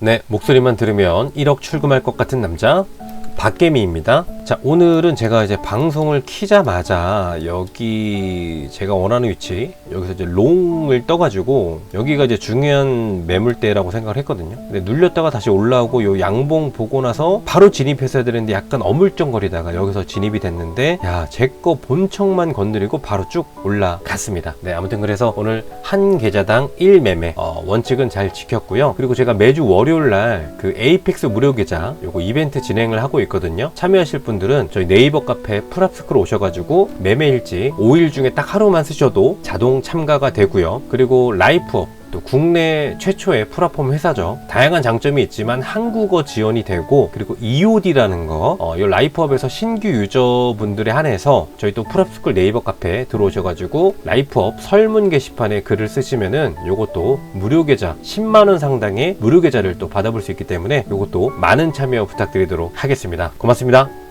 네, 목소리만 들으면 1억 출금할 것 같은 남자 박개미입니다. 자, 오늘은 제가 이제 방송을 키자마자 여기 제가 원하는 위치 여기서 이제 롱을 떠가지고 여기가 이제 중요한 매물대라고 생각을 했거든요. 근데 눌렸다가 다시 올라오고 요 양봉 보고 나서 바로 진입했어야 되는데 약간 어물쩡거리다가 여기서 진입이 됐는데 야, 제 거 본청만 건드리고 바로 쭉 올라갔습니다. 네, 아무튼 그래서 오늘 한 계좌당 1매매 어, 원칙은 잘 지켰고요. 그리고 제가 매주 월요일 날 그 에이펙스 무료 계좌 요거 이벤트 진행을 하고 있거든요. 참여하실 분 들은 저희 네이버 카페 풀업스크로 오셔가지고 매매 일지 5일 중에 딱 하루만 쓰셔도 자동 참가가 되고요. 그리고 라이프업 또 국내 최초의 플랫폼 회사죠. 다양한 장점이 있지만 한국어 지원이 되고 그리고 EOD라는 거, 어, 이 라이프업에서 신규 유저분들에 한해서 저희 또 풀업스쿨 네이버 카페에 들어오셔가지고 라이프업 설문 게시판에 글을 쓰시면은 요것도 무료 계좌 10만 원 상당의 무료 계좌를 또 받아볼 수 있기 때문에 요것도 많은 참여 부탁드리도록 하겠습니다. 고맙습니다.